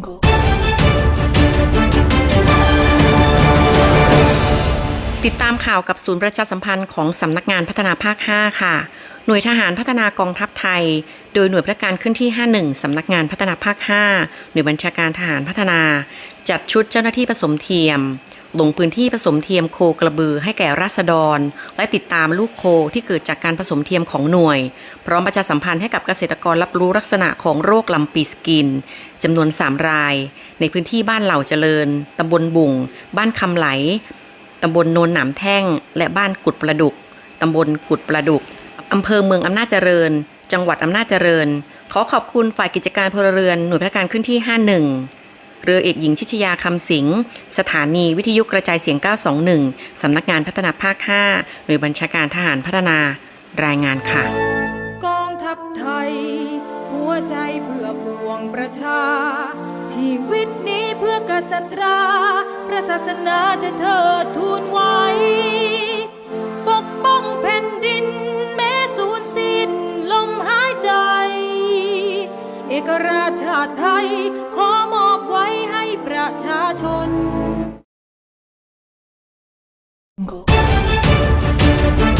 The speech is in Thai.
Jungle. ติดตามข่าวกับศูนย์ประชาสัมพันธ์ของสำนักงานพัฒนาภาค 5 ค่ะ หน่วยทหารพัฒนากองทัพไทย โดยหน่วยพระการขึ้นที่ 51 สำนักงานพัฒนาภาค 5 หน่วยบัญชาการทหารพัฒนา จัดชุดเจ้าหน้าที่ผสมเทียม ลงพื้นที่ผสมเทียมโคกระบือให้แก่ราษฎร และติดตามลูกโคที่เกิดจากการผสมเทียมของหน่วย พร้อมประชาสัมพันธ์ให้กับเกษตรกรรับรู้ลักษณะของโรคลำปีสกินจำนวน 3 ราย ในพื้นที่บ้านเหล่าเจริญตำบลบุ่ง บ้านคำไหลตำบลโนนหนามแท่ง และบ้านกุดประดุกตำบลกุดประดุกอำเภอเมืองอำนาจเจริญ จังหวัดอำนาจเจริญ ขอขอบคุณฝ่ายกิจการพลเรือนหน่วยพระการขึ้นที่ 51 เรือเอกหญิงชิชยาคำสิง สถานีวิทยุกระจายเสียง 921 สำนักงานพัฒนาภาค 5 หน่วยบัญชาการทหารพัฒนารายงานค่ะ กองทัพไทย หัวใจเพื่อปวงประชา ชีวิตนี้เพื่อกษัตราพระศาสนาจะเทิดทูนไว้ ปกป้องแผ่นดิน แม้สูญสิ้นลมหายใจ เอกราชชาติไทยขอ 5